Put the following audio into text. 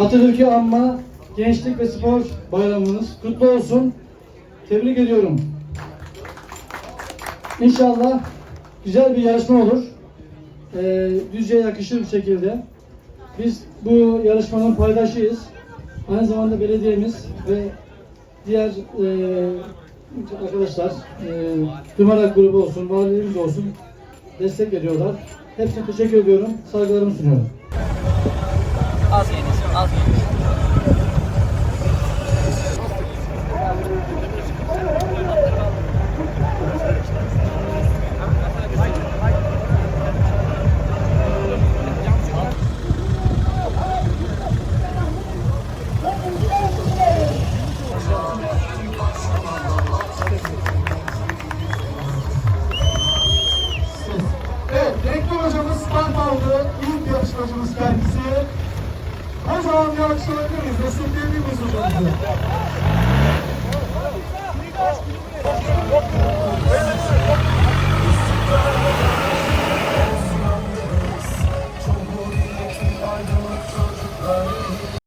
Atatürk'ü anma Gençlik ve Spor Bayramınız kutlu olsun. Tebrik ediyorum. İnşallah güzel bir yarışma olur. Ee, Düzce'ye yakışır bir şekilde. Biz bu yarışmanın paydaşıyız. Aynı zamanda belediyemiz ve diğer e, arkadaşlar, e, Tümerak grubu olsun, valiliğimiz olsun destek veriyorlar. Hepsine teşekkür ediyorum. Saygılarımı sunuyorum. Az aldı ilk yarışmacımız kendisi. O zaman bir alkış alabiliriz. Destekleyebilir miyiz hocamızı?